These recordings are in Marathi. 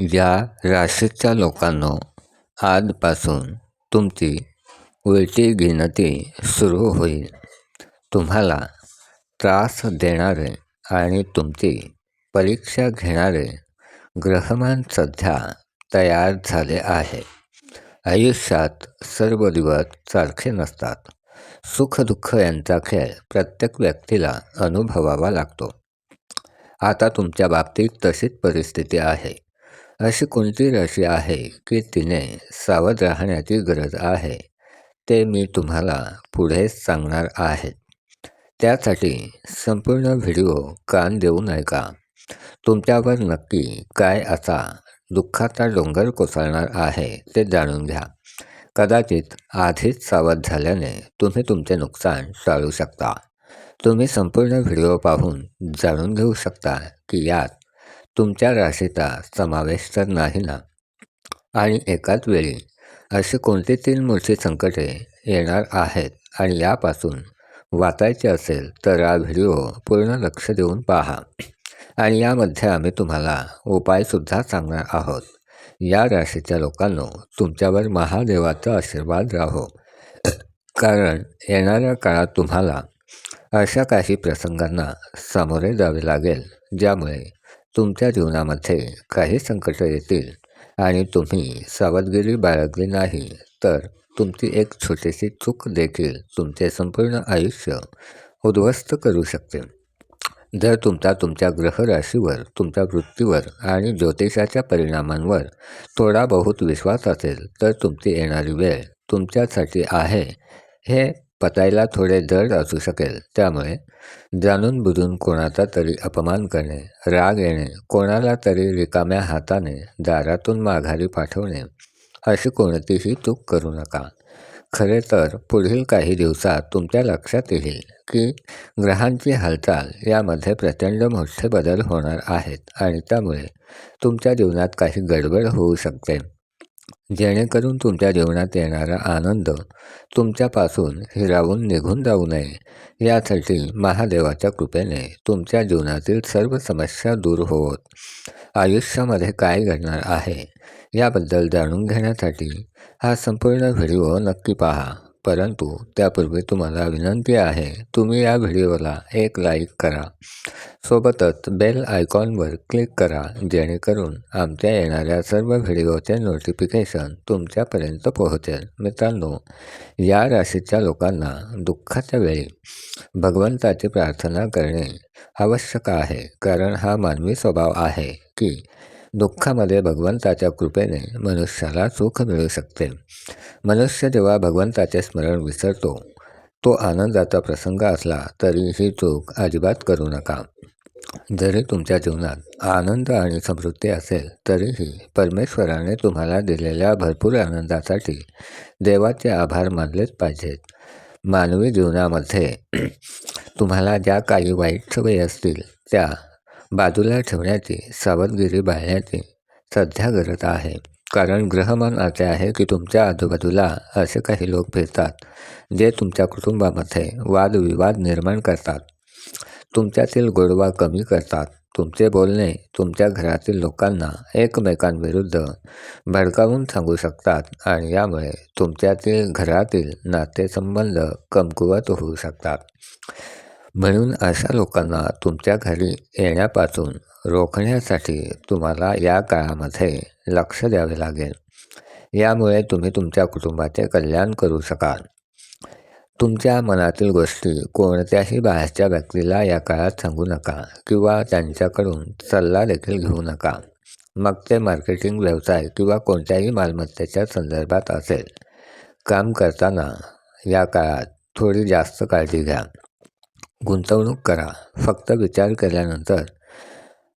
या राशीच्या लोकांनो आजपासून तुमची उलटी गिनती सुरू होईल. तुम्हाला त्रास देणारे आणि तुमची परीक्षा घेणारे ग्रहमान सध्या तयार झाले आहे. आयुष्यात सर्व दिवस सारखे नसतात. सुखदुःख यांचा खेळ प्रत्येक व्यक्तीला अनुभवावा लागतो. आता तुमच्या बाबतीत तशीच परिस्थिती आहे. अशी कोणती राशी आहे की तिने सावध राहण्याची गरज आहे? ते मी तुम्हाला पुढे सांगणार आहे. त्यासाठी संपूर्ण व्हिडिओ कान देऊन ऐका तुमच्यावर नक्की काय असा दुःखाचा डोंगर कोसळणार आहे ते जाणून घ्या. कदाचित आधीच सावध झाल्याने तुम्ही तुमचे नुकसान टाळू शकता. तुम्ही संपूर्ण व्हिडिओ पाहून जाणून घेऊ शकता की यात तुमच्या राशीचा समावेश तर नाही ना? आणि एकाच वेळी असे कोणती तीन मोठी संकटे येणार आहेत आणि यापासून वाचायचे असेल तर हा व्हिडिओ पूर्ण लक्ष देऊन पहा. आणि यामध्ये आम्ही तुम्हाला उपायसुद्धा सांगणार आहोत. या राशीच्या लोकांनो तुमच्यावर महादेवाचा आशीर्वाद राहो. कारण येणाऱ्या काळात तुम्हाला अशा काही प्रसंगांना सामोरे जावे लागेल ज्यामुळे तुमच्या जीवनामध्ये काही संकट येतील आणि तुम्ही सावधगिरी बाळगली नाही तर तुमची एक छोटीशी चूक देखील तुमचे संपूर्ण आयुष्य उद्ध्वस्त करू शकते. जर तुमचा तुमच्या ग्रहराशीवर तुमच्या वृत्तीवर आणि ज्योतिषाच्या परिणामांवर थोडा बहुत विश्वास असेल तर तुमची येणारी वेळ तुमच्यासाठी आहे हे पतायला थोडे जड असू शकेल. त्यामुळे जाणून बुजून कोणाचा तरी अपमान करणे राग येणे कोणाला तरी रिकाम्या हाताने दारातून माघारी पाठवणे अशी कोणतीही चूक करू नका. खरे तर पुढील काही दिवसात तुमच्या लक्षात येईल की ग्रहांची हालचाल यामध्ये प्रचंड मोठे बदल होणार आहेत आणि त्यामुळे तुमच्या जीवनात काही गडबड होऊ शकते. जेणेकरून तुमच्या जीवनात येणारा आनंद तुमच्यापासून हिरावून निघून जाऊ नये. यासाठी महादेवाच्या कृपेने तुमच्या जीवनातील सर्व समस्या दूर होत आयुष्यामध्ये काय घडणार आहे याबद्दल जाणून घेण्यासाठी हा संपूर्ण व्हिडिओ नक्की पहा. परंतु त्यापूर्वी तुम्हाला विनंती आहे तुम्ही या व्हिडिओला एक लाईक करा. सोबतच बेल आयकॉनवर क्लिक करा जेणेकरून आमच्या येणाऱ्या सर्व व्हिडिओचे नोटिफिकेशन तुमच्यापर्यंत पोहोचेल. मित्रांनो या राशीच्या लोकांना दुःखाच्या वेळी भगवंताची प्रार्थना करणे आवश्यक आहे कारण हा मानवी स्वभाव आहे की दुःखामध्ये भगवंताच्या कृपेने मनुष्याला सुख मिळू शकते. मनुष्य जेव्हा भगवंताचे स्मरण विसरतो तो आनंदाचा प्रसंग असला तरी ही चूक अजिबात करू नका. जरी तुमच्या जीवनात आनंद आणि समृद्धी असेल तरीही परमेश्वराने तुम्हाला दिलेल्या भरपूर आनंदासाठी देवाचे आभार मानलेच पाहिजेत. मानवी जीवनामध्ये तुम्हाला ज्या काही वाईट सवयी असतील त्या बाजूला ठेवण्याची सावधगिरी बाळण्याची सध्या गरज आहे. कारण ग्रहमान असे आहे की तुमच्या आजूबाजूला असे काही लोक फिरतात जे तुमच्या कुटुंबामध्ये वादविवाद निर्माण करतात. तुमच्यातील गोडवा कमी करतात. तुमचे बोलणे तुमच्या घरातील लोकांना एकमेकांविरुद्ध भडकावून सांगू शकतात आणि यामुळे तुमच्यातील घरातील नातेसंबंध कमकुवत होऊ शकतात. म्हणून अशा लोकांना तुमच्या घरी येण्यापासून रोखण्यासाठी तुम्हाला या काळामध्ये लक्ष द्यावे लागेल. यामुळे तुम्ही तुमच्या कुटुंबाचे कल्याण करू शकाल. तुमच्या मनातील गोष्टी कोणत्याही बाहेरच्या व्यक्तीला या काळात सांगू नका किंवा त्यांच्याकडून सल्ला देखील घेऊ नका. मग ते मार्केटिंग व्यवसाय किंवा कोणत्याही मालमत्तेच्या संदर्भात असेल. काम करताना या काळात थोडी जास्त काळजी घ्या. गुंतवणूक करा. फक्त विचार केल्यानंतर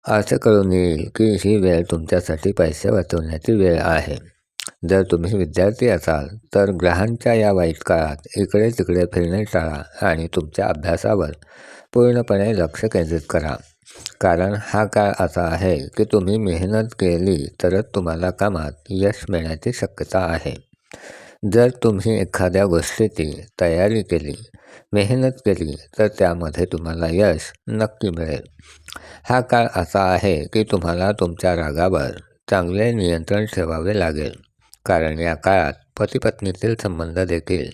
असं कळून येईल की ही वेळ तुमच्यासाठी पैसे वाचवण्याची वेळ आहे. जर तुम्ही विद्यार्थी असाल तर ग्रहांच्या या वाईट काळात इकडे तिकडे फिरणे टाळा आणि तुमच्या अभ्यासावर पूर्णपणे लक्ष केंद्रित करा. कारण हा काळ असा आहे की तुम्ही मेहनत केली तरच तुम्हाला कामात यश मिळण्याची शक्यता आहे. जर तुम्ही एखाद्या गोष्टीची तयारी केली मेहनत केली तर त्यामध्ये तुम्हाला यश नक्की मिळेल. हा काळ असा आहे की तुम्हाला तुमच्या रागावर चांगले नियंत्रण ठेवावे लागेल. कारण या काळात पतीपत्नीतील संबंध देखील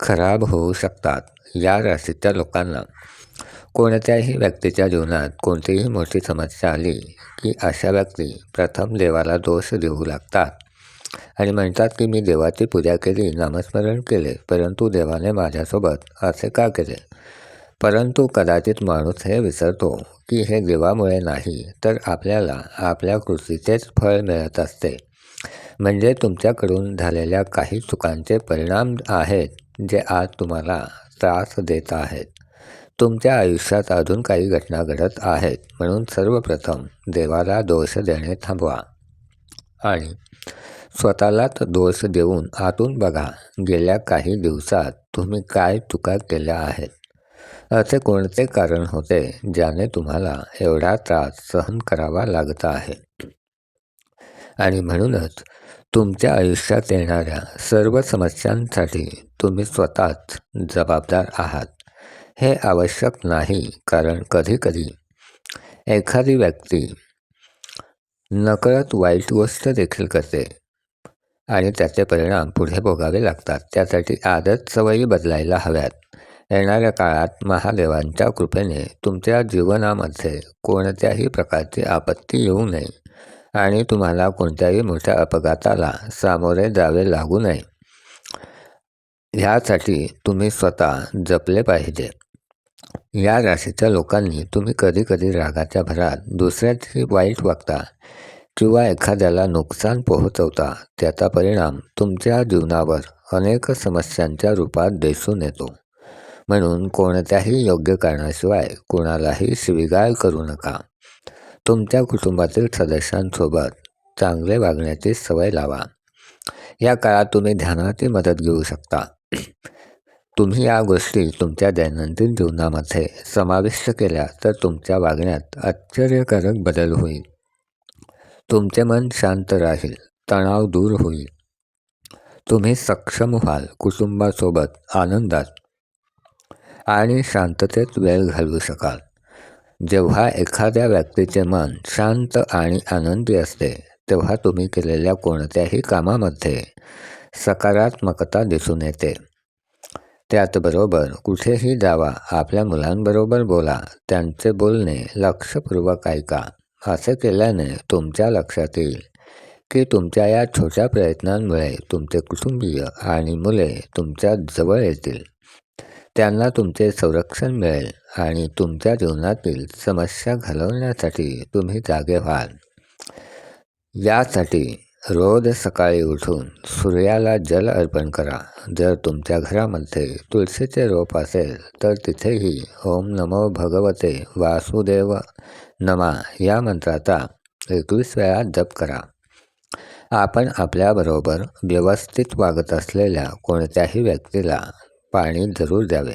खराब होऊ शकतात या राशीच्या लोकांना. कोणत्याही व्यक्तीच्या जीवनात कोणतीही मोठी समस्या आली की अशा व्यक्ती प्रथम देवाला दोष देऊ लागतात. आणि म्हणतात की मी देवाची पूजा केली नामस्मरण केले परंतु देवाने माझ्यासोबत असे का केले? परंतु कदाचित माणूस हे विसरतो की हे देवामुळे नाही तर आपल्याला आपल्या कृतीचेच फळ मिळत असते. म्हणजे तुमच्याकडून झालेल्या काही चुकांचे परिणाम आहेत जे आज तुम्हाला त्रास देत आहेत. तुमच्या आयुष्यात अजून काही घटना घडत आहेत म्हणून सर्वप्रथम देवाला दोष देणे थांबवा. आणि स्वतःलाच दोष देऊन आतून बघा गेल्या काही दिवसात तुम्ही काय चुका केल्या आहेत? असे कोणते कारण होते ज्याने तुम्हाला एवढा त्रास सहन करावा लागत आहे? आणि म्हणूनच तुमच्या आयुष्यात येणाऱ्या सर्व समस्यांसाठी तुम्ही स्वतःच जबाबदार आहात. हे आवश्यक नाही कारण कधीकधी एखादी व्यक्ती नकळत वाईट गोष्ट देखील करते. आणि त्याचे परिणाम पुढे भोगावे लागतात. त्यासाठी आदत सवयी बदलायला हव्यात. येणाऱ्या काळात महादेवांच्या कृपेने तुमच्या जीवनामध्ये कोणत्याही प्रकारची आपत्ती येऊ नये आणि तुम्हाला कोणत्याही मोठ्या अपघाताला सामोरे जावे लागू नये. ह्यासाठी तुम्ही स्वतः जपले पाहिजे. या राशीच्या लोकांनी तुम्ही कधी कधी रागाच्या भरात दुसऱ्याची वाईट वागता किंवा एखाद्याला नुकसान पोहोचवता त्याचा परिणाम तुमच्या जीवनावर अनेक समस्यांच्या रूपात दिसून येतो. म्हणून कोणत्याही योग्य कारणाशिवाय कोणालाही स्वीकार करू नका. तुमच्या कुटुंबातील सदस्यांसोबत चांगले वागण्याची सवय लावा. या काळात तुम्ही ध्यानाची मदत घेऊ शकता. तुम्ही या गोष्टी तुमच्या दैनंदिन जीवनामध्ये समाविष्ट केल्या तर तुमच्या वागण्यात आश्चर्यकारक बदल होईल. तुमचे मन शांत राहील तणाव दूर होईल. तुम्ही सक्षम व्हाल कुटुंबासोबत आनंदात आणि शांततेत वेळ घालवू शकाल. जेव्हा एखाद्या व्यक्तीचे मन शांत आणि आनंदी असते तेव्हा तुम्ही केलेल्या कोणत्याही कामामध्ये सकारात्मकता दिसून येते. त्याचबरोबर कुठेही जावा आपल्या मुलांबरोबर बोला त्यांचे बोलणे लक्षपूर्वक ऐका. असं केल्याने तुमच्या लक्षात येईल की तुमच्या या छोट्या प्रयत्नांमुळे तुमचे कुटुंबीय आणि मुले तुमच्या जवळ येतील. त्यांना तुमचे संरक्षण मिळेल आणि तुमच्या जीवनातील समस्या घालवण्यासाठी तुम्ही जागे व्हाल. यासाठी रोज सकाळी उठून सूर्याला जल अर्पण करा. जर तुमच्या घरामध्ये तुळशीचे रोप असेल तर तिथेही ओम नमो भगवते वासुदेव नमा. या मंत्राचा एकवीस वेळा जप करा. आपण आपल्याबरोबर व्यवस्थित वागत असलेल्या कोणत्याही व्यक्तीला पाणी जरूर द्यावे.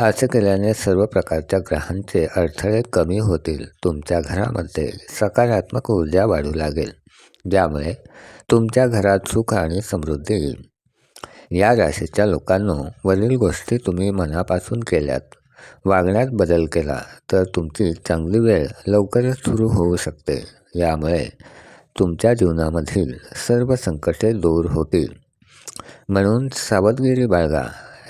असे केल्याने सर्व प्रकारच्या ग्रहांचे अडथळे कमी होतील. तुमच्या घरामध्ये सकारात्मक ऊर्जा वाढू लागेल. ज्यामुळे तुमच्या घरात सुख आणि समृद्धी येईल. या राशीच्या लोकांनो वरील गोष्टी तुम्ही मनापासून केल्यात. वागण्यात बदल केला तर तुमची चांगली वेळ लवकरच सुरू होऊ शकते. यामुळे तुमच्या जीवनामधील सर्व संकटे दूर होतील. म्हणून सावधगिरी बाळगा.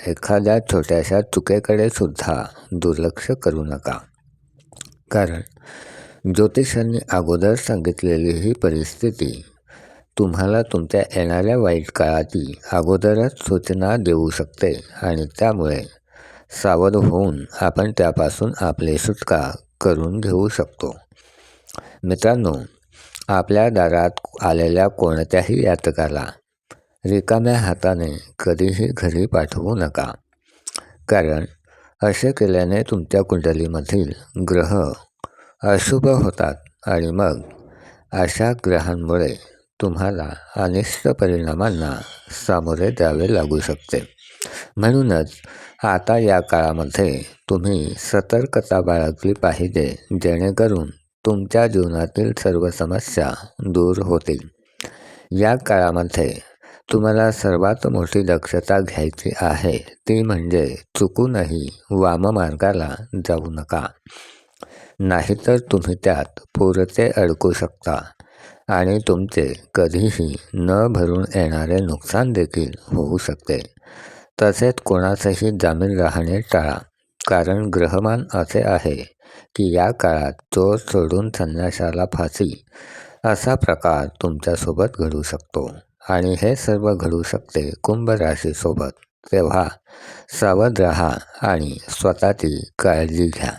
एखाद्या छोट्याशा चुकेकडे सुद्धा दुर्लक्ष करू नका. कारण ज्योतिषांनी अगोदर सांगितलेली ही परिस्थिती तुम्हाला तुमच्या येणाऱ्या वाईट काळाची अगोदरच सूचना देऊ शकते आणि त्यामुळे सावध होऊन आपण त्यापासून आपली सुटका करून घेऊ शकतो. मित्रांनो आपल्या दारात आलेल्या कोणत्याही यातकाला रिकाम्या हाताने कधीही घरी पाठवू नका. कारण असे केल्याने तुमच्या कुंडलीमधील ग्रह अशुभ होतात आणि मग अशा ग्रहांमुळे तुम्हाला अनिष्ट परिणामांना सामोरे द्यावे लागू शकते. म्हणूनच आता या काळामध्ये तुम्ही सतर्कता बाळगली पाहिजे जेणेकरून तुमच्या जीवनातील सर्व समस्या दूर होतील. या काळामध्ये तुम्हाला सर्वात मोठी दक्षता घ्यायची आहे ती म्हणजे चुकूनही वाममार्गाला जाऊ नका. नाहीतर तुम्ही त्यात पुरते अडकू शकता आणि तुमचे कधीही न भरून येणारे नुकसान देखील होऊ शकते. तसेच कोणाचाही जामीन राहणे टाळा. कारण ग्रहमान असे आहे की या काळात चोर सोडून संन्याशाला फाशी असा प्रकार तुमच्यासोबत घडू शकतो. आणि हे सर्व घडू शकते कुंभ राशीसोबत. तेव्हा सावध राहा आणि स्वतःची काळजी घ्या.